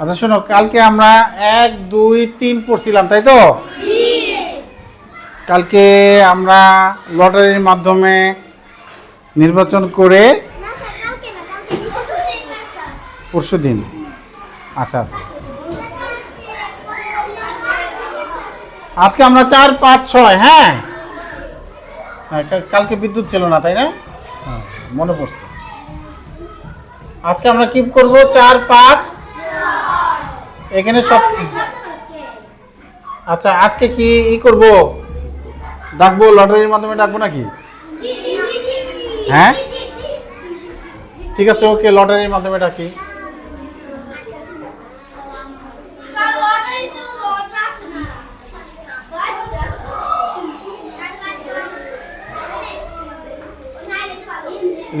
আচ্ছা শোনো, কালকে আমরা এক, দুই, তিন পড়ছিলাম, তাই তো? কালকে আমরা লটারির মাধ্যমে নির্বাচন করে পরশু দিন। আচ্ছা আচ্ছা। আজকে আমরা চার, পাঁচ, ছয় হ্যাঁ? হ্যাঁ কালকে বিদ্যুৎ ছিল না, তাই না? হ্যাঁ মনে পড়ছে। আজকে আমরা কি করব? চার, পাঁচ এখানে সব আচ্ছা আজকে কি ই করব? ডাকবো, লটারির মাধ্যমে ডাকবো নাকি? হ্যাঁ? ঠিক আছে, ওকে, লটারির মাধ্যমে ডাকি।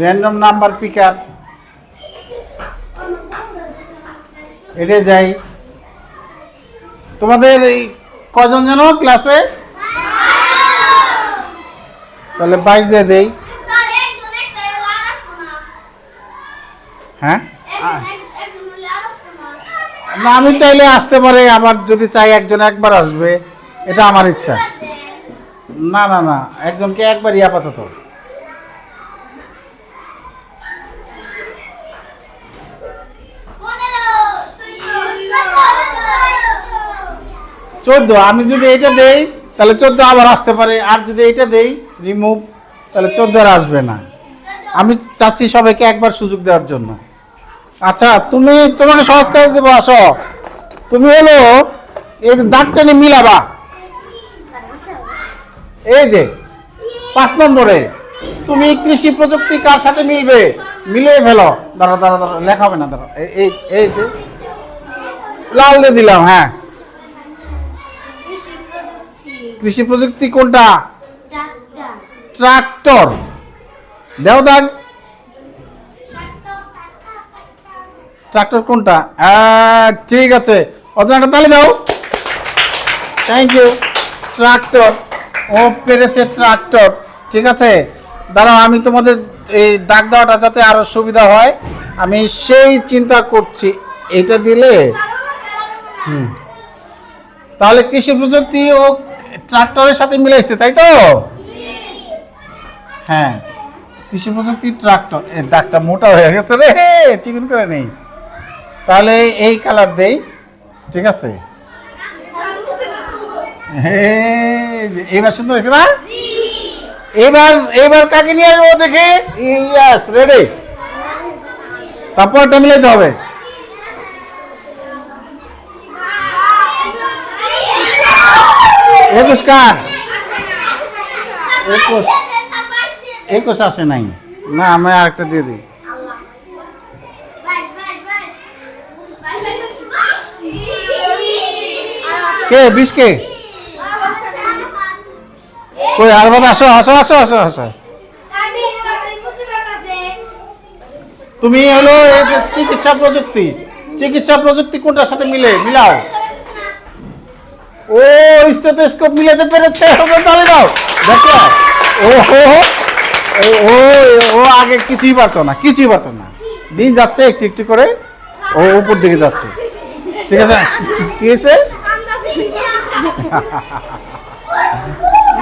র্যান্ডম নাম্বার পিকার এটা যাই। তোমাদের এই কজন যেন ক্লাসে? তাহলে বাইশ দিয়ে দেই। হ্যাঁ? না, আমি চাইলে আসতে পারে, আবার যদি চাই একজন একবার আসবে, এটা আমার ইচ্ছা। না না না, একজনকে একবারই আপাতত। চোদ্দ, আমি যদি এটা দেই, তাহলে চোদ্দ আবার আসতে পারে। আর যদি এটা দেই রিমুভ তাহলে চোদ্দ আর আসবে না। আমি চাচ্ছি সবাইকে একবার সুযোগ দেওয়ার জন্য। আচ্ছা তুমি, তোমাকে সহজ কাজ দেবো, আসো। তুমি হলো, এই দাগ টেনে মিলাবা। এই যে, পাঁচ নম্বরে, তুমি কৃষি প্রযুক্তি কার সাথে মিলবে? মিলিয়ে ফেলো। দাঁড়া দাঁড়া দাঁড়া লেখা হবে না দাঁড়া এই এই যে, লাল দিয়ে দিলাম হ্যাঁ। কৃষি প্রযুক্তি কোনটা? ট্রাক্টর। দেও দাগ। ট্রাক্টর কোনটা? ঠিক আছে। অতটা একটা তালি দাও। Thank you tractor. ও পেরেছে ট্রাক্টর। ঠিক আছে। দাঁড়াও, আমি তোমাদের এই দাগ দেওয়াটা যাতে আরও সুবিধা হয়। আমি সেই চিন্তা করছি। এটা দিলে? হুম। তাহলে কৃষি প্রযুক্তি ও ট্রাক্টরের সাথে মিলাইছে তাই তো? হ্যাঁ কৃষি প্রযুক্তি ট্রাক্টর। এ দাগটা মোটা হয়ে গেছে রে চিকন করে নেই। তাহলে এই কালার দেই ঠিক আছে? এই যে, এবার সুন্দর হয়েছে না? এবার এবার কাকে নিয়ে আসব দেখে? ইয়াস রেডি তারপরটা মিলাইতে হবে। একুশ কার একুশ একুশ আসে নাই। না আমি আরেকটা দিয়ে দিই। কে বিশ কে কই আর বাদ আসো আসো আসো আসো আসো। তুমি হলো এই যে চিকিৎসা প্রযুক্তি। চিকিৎসা প্রযুক্তি কোনটার সাথে মিলে? মিলাও। ও স্টেথোস্কোপ মিলাতে পেরেছে। ওকে তালি দাও। দেখো। ও হো। ও- ও আগে কিছুই পারতো না কিছুই পারতো না। দিন যাচ্ছে একটু একটু করে ও উপর দিকে যাচ্ছে। ঠিক আছে? কি হয়েছে?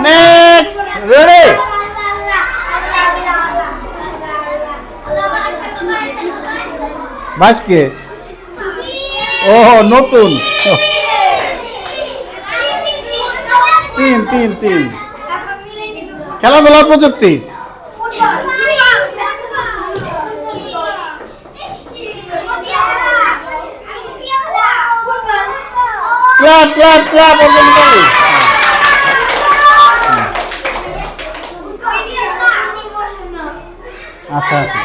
নেক্সট রেডি বাইশ কে ও নতুন। তিন তিন তিন। খেলাধুলা প্রযুক্তি। ক্লাব ক্লাব আচ্ছা আচ্ছা।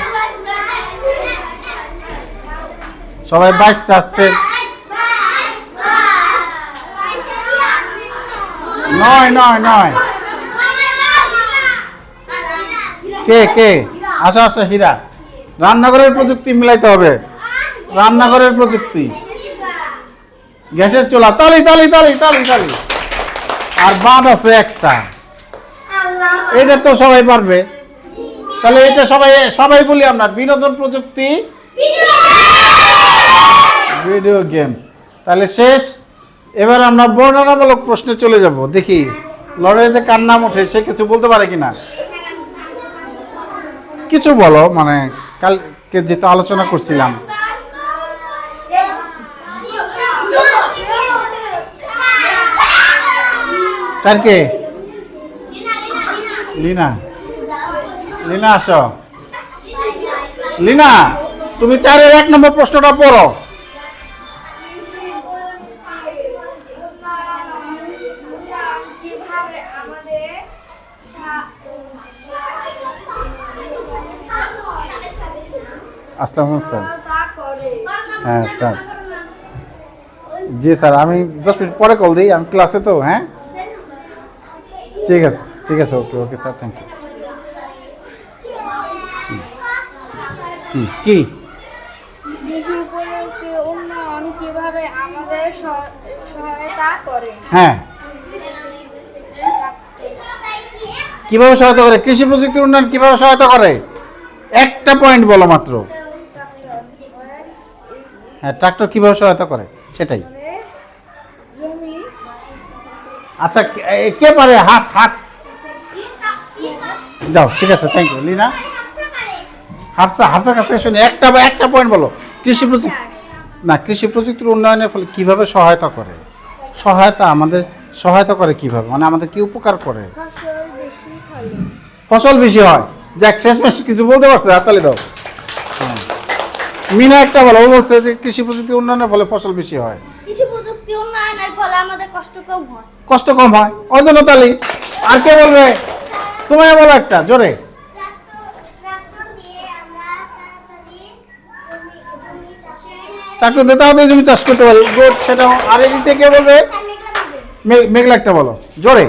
সবাই বাইশ চাচ্ছে। নয় নয় নয়। কে কে? আসো আসো হীরা। রান্নাঘরের প্রযুক্তি মিলাইতে হবে। রান্নাঘরের প্রযুক্তি। গ্যাসের চুলা। তালি তালি তালি তালি তালি। আর বাদ আছে একটা। এটা তো সবাই পারবে। তাহলে এটা সবাই সবাই বলি আমরা বিনোদন প্রযুক্তি? Video games. তাহলে শেষ। এবার আমরা বর্ণনামূলক প্রশ্নে চলে যাব। দেখি, লড়াইতে কার নাম ওঠে, সে কিছু বলতে পারে কিনা? কিছু বলো মানে কালকে যেহেতু আলোচনা করছিলাম। চারকে লিনা। লিনা, আসো। লিনা, তুমি চারের এক নম্বর প্রশ্নটা পড়ো। আসসালাম স্যার। হ্যাঁ স্যার। জি, স্যার, আমি দশ মিনিট পরে কল দিই, আমি ক্লাসে তো হ্যাঁ? ঠিক আছে ঠিক আছে okay okay sir thank you কি? হ্যাঁ। কীভাবে সহায়তা করে? কৃষি প্রযুক্তির উন্নয়ন কীভাবে সহায়তা করে? একটা পয়েন্ট বলো মাত্র। হ্যাঁ ট্রাক্টর কীভাবে সহায়তা করে? সেটাই। আচ্ছা কে- পারে? হাত হাত। যাও ঠিক আছে থ্যাংক ইউ লিনা হাফসা হাফসার কাছ থেকে শুনি একটা বা একটা পয়েন্ট বলো। কৃষি প্রযুক্তি না কৃষি প্রযুক্তির উন্নয়নের ফলে কীভাবে সহায়তা করে? সহায়তা আমাদের সহায়তা করে কীভাবে? মানে আমাদের কি উপকার করে? ফসল বেশি হয়। যাক শেষ শেষমেশ কিছু বলতে পারছে? হাততালি দাও। মিনা একটা বলো ও বলছে যে কৃষি প্রযুক্তি উন্নয়নের ফলে ফসল বেশি হয়। কৃষি প্রযুক্তি উন্নয়নের ফলে আমাদের কষ্ট কম হয়। কষ্ট কম হয়। ওর জন্য তালি আর কে বলবে? সময় বলো একটা জোরে। ট্রাক্টর দিতে হবে জমি চাষ করতে পারি। গুড সেটা আর এদিকে কে বলবে? মেঘলা একটা বলো জোরে।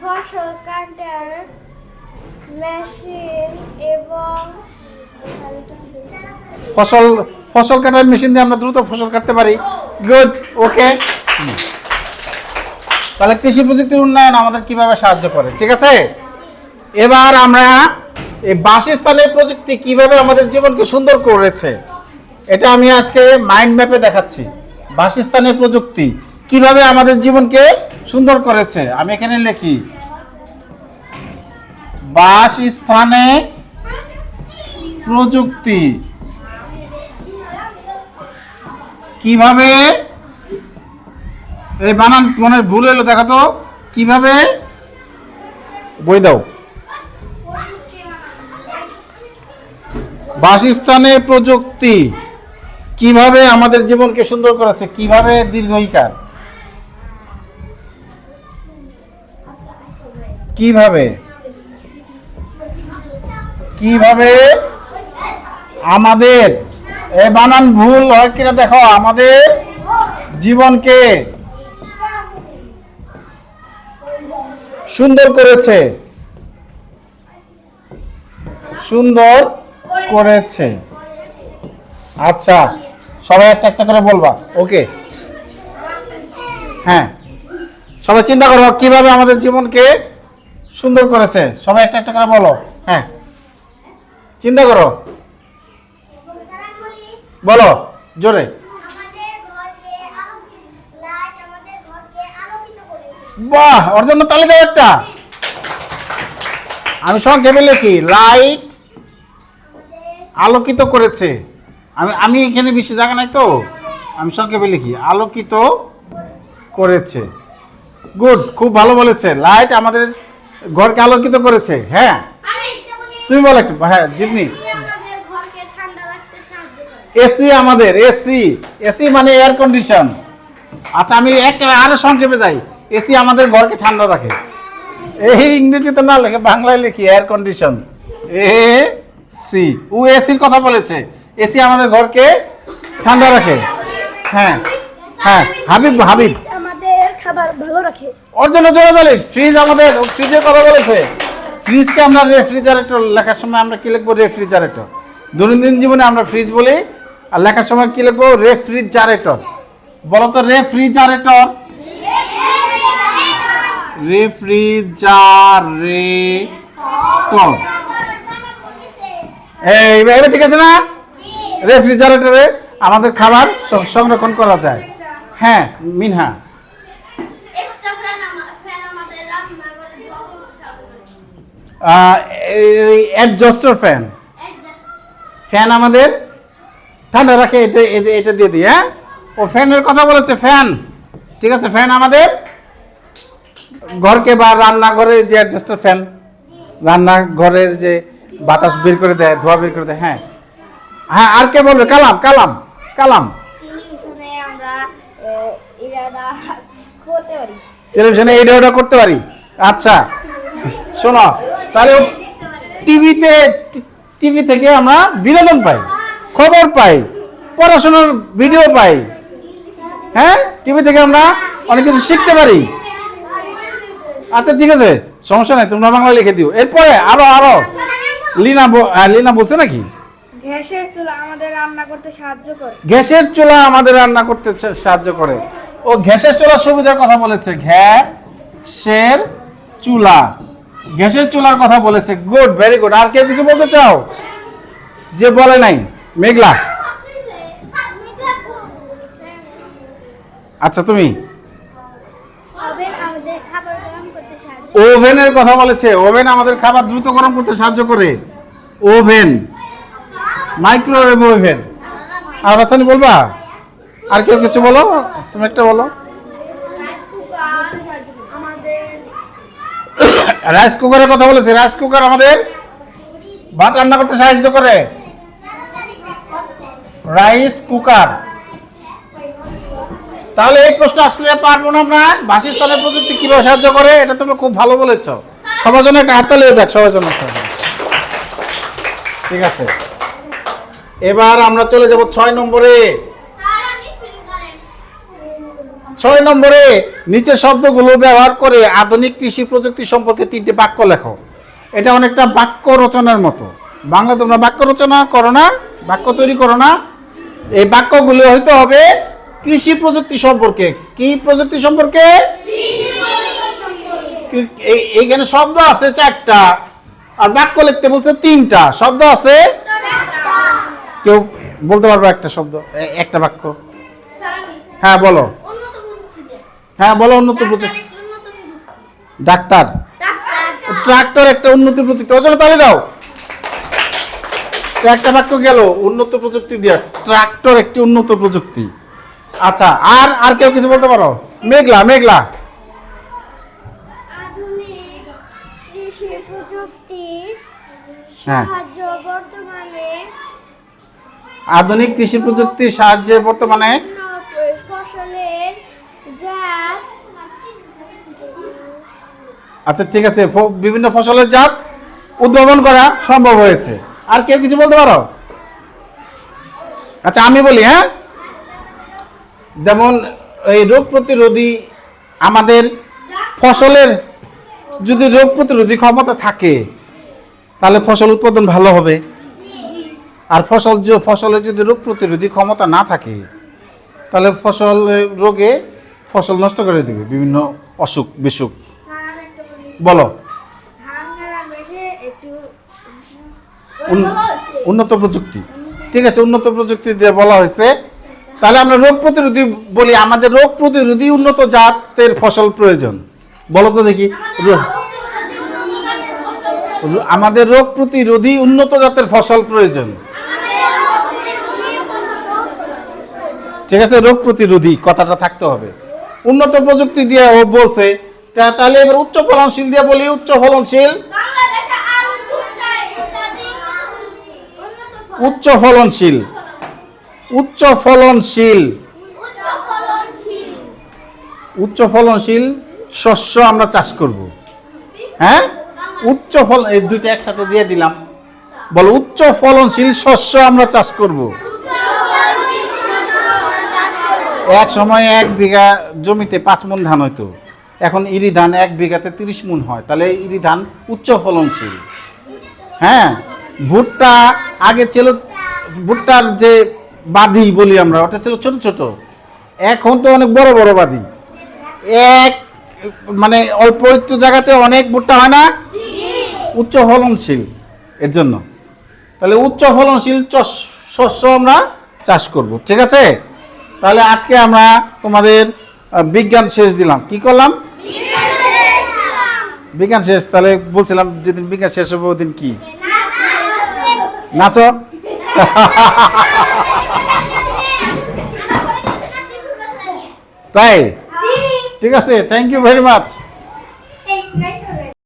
ফসল কাটার মেশিন এবং ফসল ফসল কাটার মেশিন দিয়ে আমরা দ্রুত ফসল কাটতে পারি। গুড ওকে তাহলে কৃষি প্রযুক্তির উন্নয়ন আমাদের কীভাবে সাহায্য করে, ঠিক আছে? এবার আমরা এই বাসস্থানের প্রযুক্তি কীভাবে আমাদের জীবনকে সুন্দর করেছে, এটা আমি আজকে মাইন্ড ম্যাপে দেখাচ্ছি। বাসস্থানের প্রযুক্তি কীভাবে আমাদের জীবনকে সুন্দর করেছে, আমি এখানে লিখি। বাসস্থানে প্রযুক্তি কীভাবে? এই বানান মনে ভুল হলো, দেখো তো। কীভাবে? বই দাও। বাসস্থানে প্রযুক্তি। কীভাবে আমাদের জীবনকে সুন্দর করেছে? কীভাবে দীর্ঘইকার? কীভাবে? কীভাবে আমাদের এ বানান ভুল হয় কিনা দেখো, আমাদের জীবনকে সুন্দর করেছে। সুন্দর করেছে। আচ্ছা সবাই একটা একটা করে বলবা। ওকে। হ্যাঁ। সবাই চিন্তা করো কীভাবে আমাদের জীবনকে সুন্দর করেছে। সবাই একটা একটা করে বলো। হ্যাঁ। চিন্তা করো। বলো জোরে। বাহ ওর জন্য তালি দাও একটা। আমি সংক্ষেপে লিখি লাইট আলোকিত করেছে। আমি আমি এখানে বেশি জায়গা নাই তো। আমি সংক্ষেপে লিখি আলোকিত করেছে। গুড খুব ভালো বলেছে। লাইট আমাদের ঘরকে আলোকিত করেছে। হ্যাঁ। তুমি বলো একটু হ্যাঁ জিতনি ঘরকে ঠান্ডা রাখতে সাহায্য করে এসি আমাদের এসি এসি মানে এয়ার কন্ডিশন আচ্ছা আমি এক আরও সংক্ষেপে যাই। এসি আমাদের ঘরকে ঠান্ডা রাখে। এই ইংরেজিতে না লেখে বাংলায় লিখি এয়ার কন্ডিশন এ সি ও এসির কথা বলেছে। এসি আমাদের ঘরকে ঠান্ডা রাখে। হ্যাঁ হ্যাঁ হাবিব হাবিব। আমাদের খাবার ভালো রাখে। ওর জন্য জোরে বলি ফ্রিজ আমাদের ফ্রিজের কথা বলেছে। ফ্রিজকে আমরা রেফ্রিজারেটর লেখার সময় আমরা কি লিখব রেফ্রিজারেটর দৈনন্দিন জীবনে আমরা ফ্রিজ বলি আর লেখার সময় কি লিখব? রেফ্রিজারেটর। বলো তো রেফ্রিজারেটর? রেফ্রিজারেটর। এই এবার ঠিক আছে না? রেফ্রিজারেটরে আমাদের খাবার সংরক্ষণ করা যায়। হ্যাঁ মিনহা। অ্যাডজাস্টার ফ্যান ফ্যান আমাদের ঠান্ডা রাখে এটা এটা- দিয়ে দিই হ্যাঁ? ও ফ্যানের কথা বলেছে ফ্যান। ঠিক আছে ফ্যান আমাদের? ঘরকে বা রান্নাঘরে যে অ্যাডজাস্টার ফ্যান রান্নাঘরের যে বাতাস বের করে দেয় ধোয়া বের করে দেয় হ্যাঁ। হ্যাঁ আর কে বলবে? কালাম কালাম কালাম। টেলিভিশনে এইটা ওটা করতে পারি। আচ্ছা শোনো তাহলে টিভিতে টিভি থেকে আমরা বিনোদন পাই। খবর পাই পড়াশোনার ভিডিও পাই। হ্যাঁ? টিভি থেকে আমরা অনেক কিছু শিখতে পারি। আচ্ছা ঠিক আছে সমস্যা নাই তোমরা বাংলা লিখে দিও। এরপরে আরও আরও। লিনা লিনা বলছে নাকি? গ্যাসের চুলা আমাদের রান্না করতে সাহায্য করে। গ্যাসের চুলা আমাদের রান্না করতে সাহায্য করে। ও গ্যাসের চুলার সুবিধার কথা বলেছে। গ্যাসের চুলা। গ্যাসের চুলার কথা বলেছে। Good very good. আর কেউ কিছু বলতে চাও? যে বলে নাই? মেঘলা। আচ্ছা তুমি? ওভেনের কথা বলেছে। ওভেন আমাদের খাবার দ্রুত গরম করতে সাহায্য করে। ওভেন। Microwave oven. আর হাসানি, বলবা? আর কেউ কিছু বলো? তুমি একটা বলো। রাইস কুকারের কথা বলেছে। রাইস কুকার আমাদের ভাত রান্না করতে সাহায্য করে। Rice cooker. তাহলে এই প্রশ্ন আসলে পারব না আমরা। বাসস্থানের প্রযুক্তি কীভাবে সাহায্য করে, এটা তোমরা খুব ভালো বলেছ। সবার জন্য একটা হাততালি হয়ে যাক, সবার জন্য ঠিক আছে। এবার আমরা চলে যাব ছয় নম্বরে। ছয় নম্বরে, নিচের শব্দগুলো ব্যবহার করে আধুনিক কৃষি প্রযুক্তি সম্পর্কে তিনটি বাক্য লেখো। এটা অনেকটা বাক্য রচনার মতো। বাংলা তোমরা বাক্য রচনা করো না, বাক্য তৈরি করো না। এই বাক্যগুলো হইতে হবে কৃষি প্রযুক্তি সম্পর্কে। কি প্রযুক্তি সম্পর্কে? এইখানে শব্দ আছে চারটা আর বাক্য লিখতে বলছে তিনটা। শব্দ আছে? কেউ বলতে পারবে একটা শব্দ একটা বাক্য? হ্যাঁ বলো। হ্যাঁ বলো উন্নত প্রযুক্তি। ডাক্তার ট্রাক্টর একটা উন্নত প্রযুক্তি। ওজনে তালে দাও। একটা বাক্য গেল উন্নত প্রযুক্তি দিয়ে। ট্রাক্টর একটি উন্নত প্রযুক্তি। আচ্ছা আর আর কেউ কিছু বলতে পারো? মেঘলা মেঘলা। আধুনিক কৃষি প্রযুক্তির হ্যাঁ। আধুনিক কৃষি প্রযুক্তির সাহায্যে বর্তমানে ফসলের জাত। আচ্ছা ঠিক আছে বিভিন্ন ফসলের জাত উদ্ভাবন করা সম্ভব হয়েছে। আর কেউ কিছু বলতে পারো? আচ্ছা আমি বলি হ্যাঁ? যেমন এই রোগ প্রতিরোধী আমাদের ফসলের যদি রোগ প্রতিরোধী ক্ষমতা থাকে, তাহলে ফসল উৎপাদন ভালো হবে। আর ফসল ফসলের যদি রোগ প্রতিরোধী ক্ষমতা না থাকে, তাহলে ফসল, রোগে ফসল নষ্ট করে দেবে, বিভিন্ন অসুখ, বিসুখ। বলো। উন্নত প্রযুক্তি। ঠিক আছে, উন্নত প্রযুক্তি দিয়ে বলা হয়েছে। তাহলে আমরা রোগ প্রতিরোধী বলি, আমাদের রোগ প্রতিরোধী উন্নত জাতের ফসল প্রয়োজন। বলো তো দেখি আমাদের রোগ প্রতিরোধী উন্নত জাতের ফসল প্রয়োজন। ঠিক আছে, রোগ প্রতিরোধী, কথাটা থাকতে হবে। উন্নত প্রযুক্তি দিয়ে ও বলছে তাহলে এবার উচ্চ ফলনশীল দিয়ে বলি, উচ্চ ফলনশীল উচ্চ ফলনশীল উচ্চ ফলনশীল উচ্চ ফলনশীল শস্য আমরা চাষ করব। হ্যাঁ? উচ্চ ফল এই দুইটা একসাথে দিয়ে দিলাম। বলো উচ্চ ফলনশীল শস্য আমরা চাষ করব। এক সময় এক বিঘা জমিতে পাঁচ মন ধান হইতো। এখন ইরি ধান এক বিঘাতে তিরিশ মন হয়। তাহলে ইরি ধান উচ্চ ফলনশীল হ্যাঁ? ভুট্টা আগে ছিল ভুট্টার যে বাদি বলি আমরা ওটা ছিল ছোট ছোট। এখন তো অনেক বড় বড় বাদি। এক মানে অল্প একটু জায়গাতে অনেক ভুট্টা হয় না? উচ্চ ফলনশীল এর জন্য। তাহলে উচ্চ ফলনশীল শস্য আমরা চাষ করব ঠিক আছে? তাহলে আজকে আমরা তোমাদের বিজ্ঞান শেষ দিলাম। কি করলাম? বিজ্ঞান শেষ তাহলে বলছিলাম যেদিন বিজ্ঞান শেষ হবে ওদিন কি? নাচো। তাই? ঠিক আছে থ্যাংক ইউ ভেরি মাচ